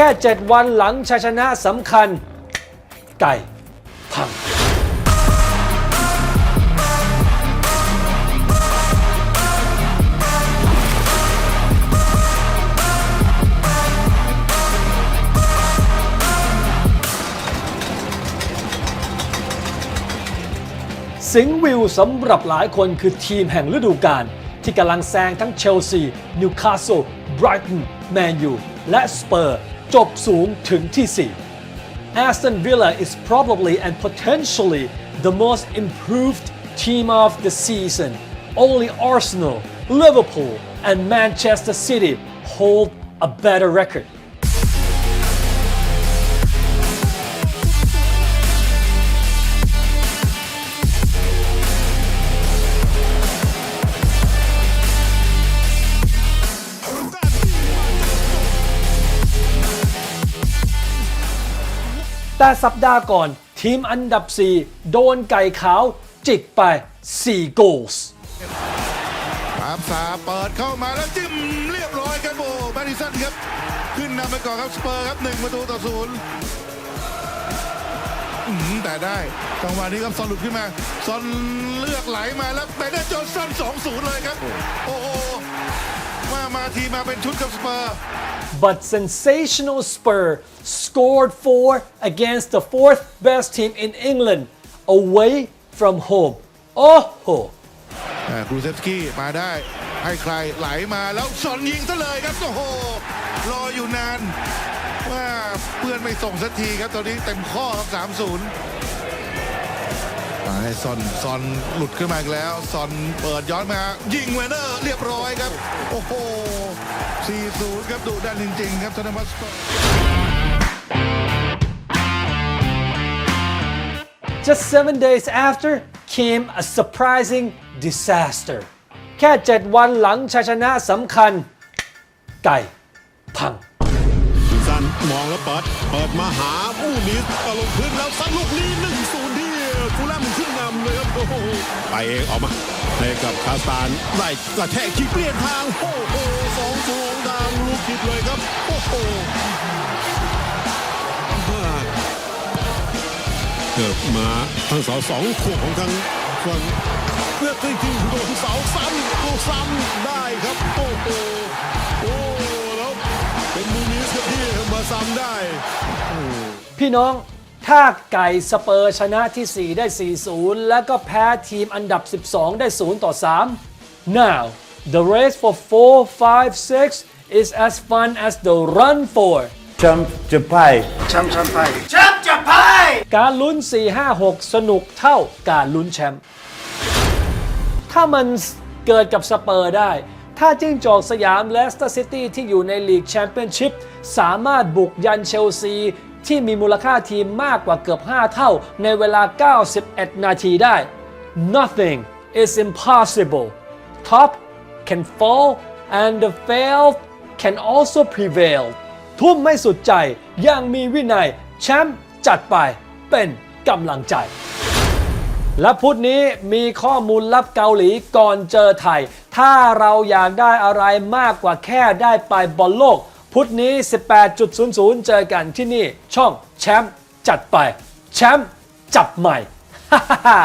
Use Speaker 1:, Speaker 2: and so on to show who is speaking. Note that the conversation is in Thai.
Speaker 1: ค่ 7 วันหลังชัยชนะสำคัญ ไก่พังสิงห์วิวสำหรับหลายคนคือทีมแห่งฤดูกาลที่กำลังแซงทั้งเชลซี นิวคาสเซิลไบรตันแมนยูและสเปอร์ จบสูงถึงที่ 4 Aston Villa is probably and potentially the most improved team of the season. Only Arsenal, Liverpool, and Manchester City hold a better record. แต่สัปดาห์ก่อน ทีมอันดับ 4 โดนไก่ขาวจิกไป4 goals
Speaker 2: ตามสาเปิดเข้ามาแล้วจิ้มเรียบร้อยครับโอ้แมดิสันครับ ขึ้นนำไปก่อนครับสเปอร์ครับหนึ่งประตูต่อศูนย์อื้อหือแต่ได้จังหวะนี้ครับซอนหลุดขึ้นมาซอนเลือกไหลมาแล้วไปได้จนซนสองศูนย์เลยครับ โอ้โห มามาทีมาเป็นชุดกับสเปอร์
Speaker 1: but sensational Spur scored four against the fourth best team in England away from home. Oh,
Speaker 2: อ่ากรูเซฟสกี้มาได้ให้ใครไหลมาแล้วซอนยิงซะเลยครับ โอ้โห รออยู่นาน ว่าเพื่อนไม่ส่งสักทีครับ ตอนนี้เต็มข้อครับ 3-0มา ให้ซอนซอนหลุดขึ้นมาอีกแล้วซอนเปิดย้อนมา ยิงเวนเนอร์เรียบร้อยครับ โอ้โห 4-0 ครับดุดันจริง ๆ ครับธนวัฒน์สเปอร์
Speaker 1: Just seven days after came a surprising disaster. แค่ 7 วันหลังชัยชนะสำคัญ ไก่ พัง
Speaker 3: ซันมองแล้วเปิด เปิดมาหาอู้นี้ก็ลงพื้นแล้วซันลูกนี้หนึ่งศูนย์ที่ ฟูลแลมขึ้นนำเลยครับโอ้โหไปเองออกมาให้กับคาสตานไล่กระแทกที่เปลี่ยนทางโอ้โหสองศูนย์ทางลูกคิดเลยครับโอ้โหเกิดมาทั้งเสาสองคู่ของทางฝั่งเลือกที่ที่โดนเสาซ้ำลูกซ้ำได้ครับโอ้โหโอ้แล้วเป็นมูนิสที่มาซ้ำได้
Speaker 1: พี่น้อง ถ้าไก่สเปอร์ชนะที่ 4 ได้ 4-0 แล้วก็แพ้ทีมอันดับ 12 ได้ 0 ต่อ 3 now the race for 4 5 6 is as fun as the run for
Speaker 4: แชมป์จะพ่าย
Speaker 1: การลุ้น 4 5 6 สนุกเท่าการลุ้นแชมป์ถ้ามันเกิดกับสเปอร์ได้ ถ้าจิ้งจอกสยามเลสเตอร์ซิตี้ที่อยู่ในลีกแชมเปี้ยนชิพสามารถบุกยันเชลซีที่มีมูลค่าทีมมากกว่าเกือบ 5 เท่าในเวลา 91 นาทีได้ nothing is impossible top can fall and the fail can also prevail ทุ่มไม่สุดใจยังมีวินัยแชมป์จัดไปเป็นกำลังใจและพุธนี้มีข้อมูลลับเกาหลีก่อนเจอไทย ถ้าเราอยากได้อะไรมากกว่าแค่ได้ไปบอลโลก พุธนี้ 18.00 เจอกันที่นี่ช่องแชมป์จัดไป แชมป์จับใหม่ฮ่าฮ่าฮ่า